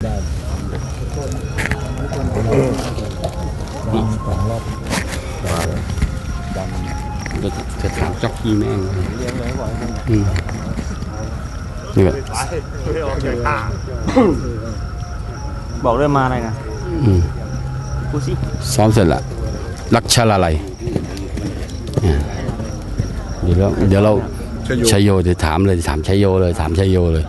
สองรอบจะจะถามจ็อกกี้แม่งเลี้ยงเลยบ่อยอืมนี่แบบบอกเรื่องมาอะไรนะอืมพูสิซ้อมเสร็จละรักชาลาไลเดี๋ยวเราเดี๋ยวเราชัยโยเดี๋ยวถามเลยถามชัยโยเลยถามชัยโยเลย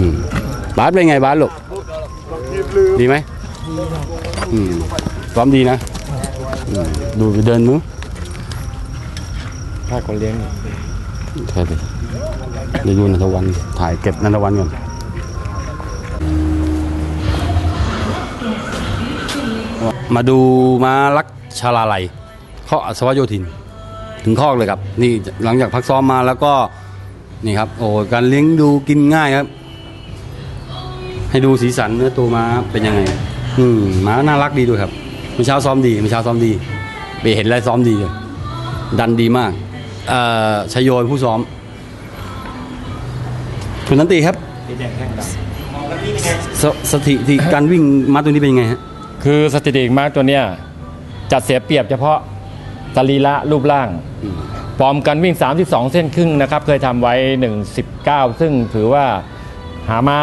อืมบาสเป็นไงบาสลูกดีไหมอืมซ้อมดีนะอืมดูไปเดินมือถ้าคนเลี้ยงใช่เลยเดี๋ยวดูนันทวันถ่ายเก็บนันทวันก่อนมาดูมารักชาลาลัยข้ออัศวโยธิน ถึงคอกเลยครับ นี่หลังจากพักซ้อมมาแล้วก็ นี่ครับโอ้การเลี้ยงดูกินง่ายครับ ให้ดูสีสันเนื้อตัวม้าเป็นยังไง อืมม้าน่ารักดีด้วยครับเมื่อเช้าซ้อมดีเมื่อเช้าซ้อมดี ไปเห็นแล้วซ้อมดีเลยดันดีมากเอ่อชัยโยเป็นผู้ซ้อมคุณนันตีครับสีแดงแข้งดสสถิติการวิ่งม้าตัวนี้เป็นยังไงฮะคือสถิติม้าตัวเนี้ยจัดเสียเปรียบเฉพาะสรีระรูปร่างอืม ฟอร์มการวิ่ง 32 เส้นครึ่งนะครับ เคยทำไว้ 119 ซึ่งถือว่าหามา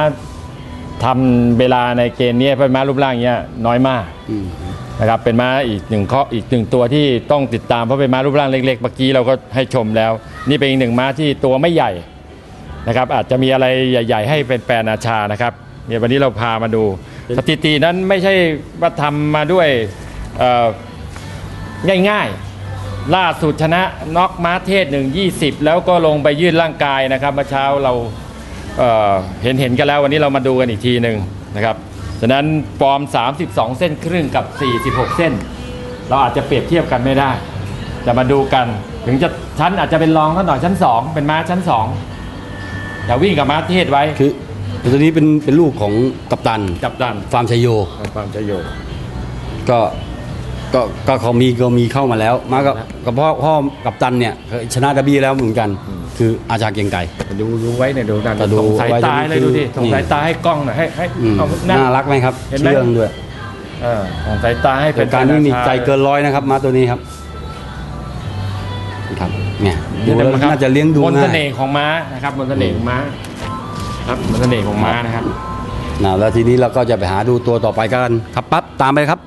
ทำเวลาในเกณฑ์เนี้ยเป็นม้ารูปร่างเนี้ยน้อยมากนะครับเป็นม้าอีกหนึ่งข้ออีกหนึ่งตัวที่ต้องติดตามเพราะเป็นม้ารูปร่างเล็กๆเมื่อกี้เราก็ให้ชมแล้ว นี่เป็นอีกหนึ่งม้าที่ตัวไม่ใหญ่นะครับ อาจจะมีอะไรใหญ่ ๆ ให้เป็นแฟนอาชานะครับเนี่ยวันนี้เราพามาดูสถิตินั้นไม่ใช่ว่าทำมาด้วยง่ายๆ ล่าสุดชนะน็อกม้าเทศหนึ่งยี่สิบแล้วก็ลงไปยืดร่างกายนะครับเมื่อเช้าเราเอ่อเห็นเห็นกันแล้ววันนี้เรามาดูกันอีกทีหนึ่งนะครับฉะนั้นฟอร์ม 32 เส้นครึ่งกับ 46 เส้น เราอาจจะเปรียบเทียบกันไม่ได้ จะมาดูกันถึงจะชั้นอาจจะเป็นรองเขาหน่อยชั้น 2 เป็นม้าชั้น2แต่วิ่งกับม้าเทศไว้คือตัวนี้เป็นเป็นลูกของกัปตันจับดันฟาร์มชัยโย ความจะโย ก็ ก็ก็เขามีก็มีเข้ามาแล้ว มากับกับพ่อพ่อกัปตันเนี่ยเคยชนะดับบี้แล้วเหมือนกัน คืออาชาเกรียงไกรดูดูไว้เนี่ยดูดันแต่ดูส่งสายไว้ตาเลยคือดูดิส่งนี่สายตาให้กล้องหน่อยให้ให้อืมเอาน่ารักไหมครับเห็นไหมเชื่องด้วยเออส่งสายตาให้เป็นการวิ่งนี่ใจเกินร้อยนะครับม้าตัวนี้ครับครับเนี่ยดูแล้วน่าจะเลี้ยงดูมนต์เสง่ายน่ห์ของม้านะครับมนต์เสน่ห์ของม้าครับมนต์เสน่ห์ของม้านะครับ นะแล้วทีนี้เราก็จะไปหาดูตัวต่อไปกันครับปั๊บตามไปครับ